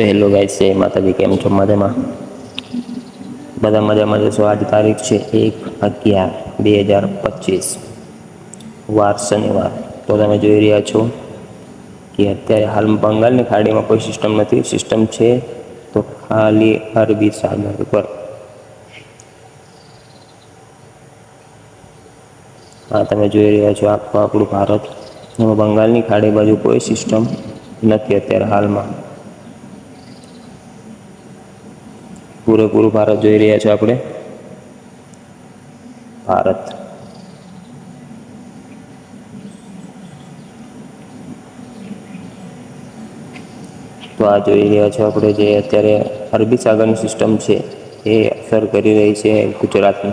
તો hello guys છે માતાજી, કેમ છો મજામાં? બધા મજામાં જશો આજ તારીખ છે એક અગિયાર બે હજાર પચીસ. વાર શનિવાર. તો તમે જોઈ રહ્યા છો કે અત્યારે હાલ બંગાળની ખાડીમાં કોઈ સિસ્ટમ નથી. સિસ્ટમ છે તો ખાલી અરબી સાગર ઉપર. આ તમે જોઈ રહ્યા છો આખું આપણું ભારત. એમાં બંગાળની ખાડી બાજુ કોઈ સિસ્ટમ નથી અત્યારે હાલમાં. પૂરેપૂરું ભારત જોઈ રહ્યા છો આપણે? ભારત. તો આ જોઈ રહ્યા છો આપણે જે અત્યારે અરબી સાગરની સિસ્ટમ છે, એ અસર કરી રહી છે ગુજરાતને.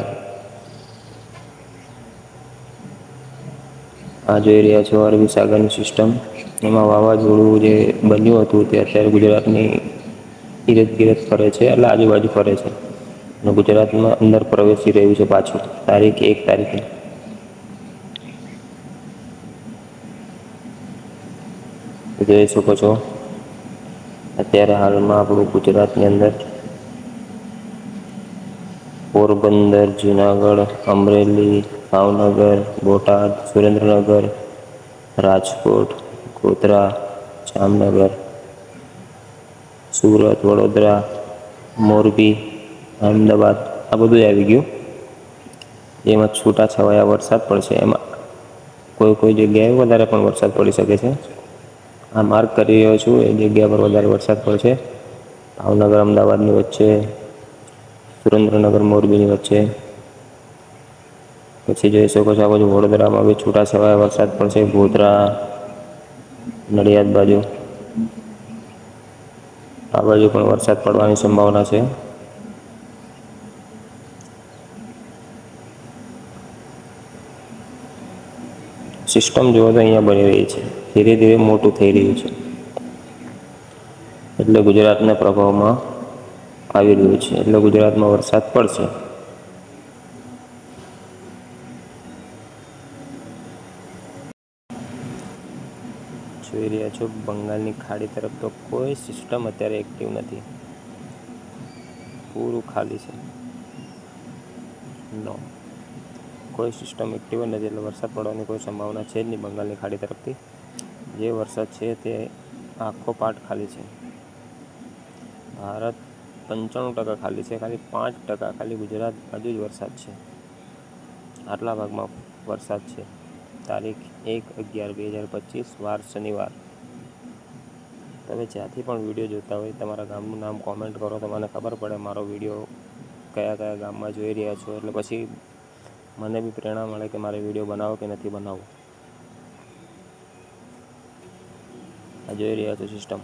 આ જોઈ રહ્યા છો અરબી સાગરની સિસ્ટમ એમાં વાવાઝોડું જે બન્યું હતું તે અત્યારે ગુજરાતની ઇરદ ધીરે ફરે છે, એટલે આજુબાજુ ફરે છે. અને ગુજરાતમાં અંદર પ્રવેશી રહ્યું છે પાછું. તારીખ એક તારીખે. જોઈ શકો છો. અત્યારે હાલમાં આપણું ગુજરાતની અંદર પોરબંદર, જુનાગઢ, અમરેલી, ભાવનગર, બોટાદ, સુરેન્દ્રનગર, રાજકોટ, ગોધરા, જામનગર. સુરત, વડોદરા, મોરબી, અમદાવાદ, આ બધું આવી ગયું. એમાં છૂટા છવાયા વરસાદ પડશે એમાં કોઈ કોઈ જગ્યાએ વધારે પણ વરસાદ પડી શકે છે. આ માર્ક કરી રહ્યો છું. એ જગ્યા પર વધારે વરસાદ પડશે ભાવનગર, અમદાવાદની વચ્ચે, સુરેન્દ્રનગર, મોરબીની વચ્ચે. પછી જોઈ શકો છો, આ બાજુ વડોદરામાં બી છૂટા છવાયા વરસાદ પડશે ગોધરા, નડિયાદ બાજુ. આ બાજુ પણ વરસાદ પડવાની સંભાવના છે. સિસ્ટમ જોવા તો અહીંયા બની રહી છે. ધીરે ધીરે મોટું થઈ રહ્યું છે. એટલે ગુજરાતના પ્રભાવમાં આવી રહ્યું છે. એટલે ગુજરાતમાં વરસાદ પડશે. જોઈ રહ્યા છો, બંગાળની ખાડી તરફ તો કોઈ સિસ્ટમ અત્યારે એક્ટિવ નથી. પૂરું ખાલી છે. નો કોઈ સિસ્ટમ એક્ટિવ નથી એટલે વરસાદ પડવાની કોઈ સંભાવના છે જ નહીં બંગાળની ખાડી તરફથી. જે વરસાદ છે તે આખો પાર્ટ ખાલી છે. ભારત પંચાણું ટકા ખાલી છે, ખાલી પાંચ ટકા, ખાલી ગુજરાત બાજુ જ વરસાદ છે. આટલા ભાગમાં વરસાદ છે. તારીખ એક અગિયાર બે હજાર પચીસ, વાર શનિવાર. તમે જ્યાંથી પણ વીડિયો જોતા હોય, તમારા ગામનું નામ કોમેન્ટ કરો તો મને ખબર પડે મારો વીડિયો કયા કયા ગામમાં જોઈ રહ્યા છો, એટલે પછી મને બી પ્રેરણા મળે કે મારે વીડિયો બનાવો કે નથી બનાવવો. આ જોઈ રહ્યા છો સિસ્ટમ